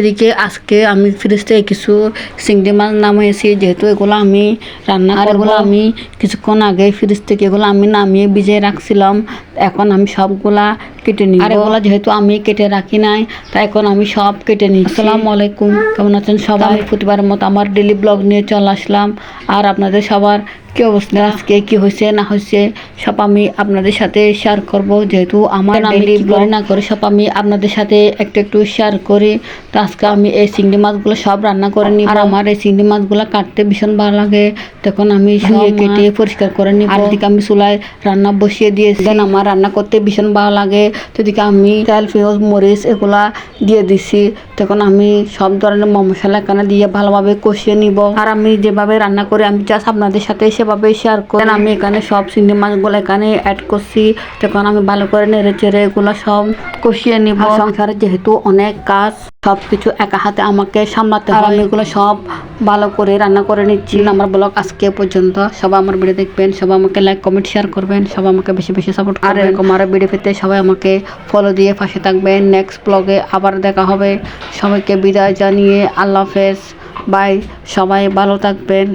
এদিকে আজকে আমি ফ্রিজ থেকে কিছু চিংড়ি মাছ নামিয়েছি যেহেতু এগুলো আমি রান্না আর এগুলো আমি কিছুক্ষণ আগে ফ্রিজ থেকে এগুলো আমি নামিয়ে ভিজিয়ে রাখছিলাম। এখন আমি সবগুলা কেটে নিই আর এগুলো যেহেতু আমি কেটে রাখি নাই তাই এখন আমি সব কেটে নিই আসসালামু আলাইকুম। কেমন আছেন সবাই? প্রতিবারের মতো আমার ডেলি ব্লগ নিয়ে চলে আসলাম। আর আপনাদের সবার কি অবস্থা? আজকে কি হয়েছে না হয়েছে সব আমি আপনাদের সাথে শেয়ার করব। যেহেতু আমার ডেলি ব্লগ না করে সব আমি আপনাদের সাথে একটু একটু শেয়ার করি। তো আজকে আমি এই চিংড়ি মাছগুলো সব রান্না করে নিই আর আমার এই চিংড়ি মাছগুলো কাটতে ভীষণ ভালো লাগে। তখন আমি সব কেটে পরিষ্কার করে নিই আর এদিকে আমি চুলায় রান্না বসিয়ে দিয়েছি। দেন আমার রান্না করতে ভীষণ ভালো লাগে। তো এদিকে আমি তেল পেঁয়াজ মরিচ এগুলা দিয়ে দিছি। তখন আমি সব ধরনের মশলা এখানে দিয়ে ভালোভাবে কষিয়ে নিব। আর আমি যেভাবে রান্না করি আমি জাস্ট আপনাদের সাথে সেভাবে শেয়ার করি। আমি এখানে সব চিংড়ি মাছগুলো এখানে অ্যাড করছি। তখন আমি ভালো করে নেড়ে চেড়ে এগুলো সব কষিয়ে নিব। সংসারে যেহেতু অনেক কাজ সব কিছু একা হাতে আমাকে সামলাতে হবে এগুলো সব ভালো করে রান্না করে নিচ্ছি। আমার ব্লগ আজকে পর্যন্ত। সবাই আমার ভিডিও দেখবেন সবাই আমাকে লাইক কমেন্ট শেয়ার করবেন সবাই আমাকে বেশি বেশি সাপোর্ট আর এরকম আরও ভিডিও পেতে সবাই আমাকে ফলো দিয়ে পাশে থাকবেন। নেক্সট ব্লগে আবার দেখা হবে। সবাইকে বিদায় জানিয়ে আল্লাহ হাফেজ। বাই সবাই ভালো থাকবেন।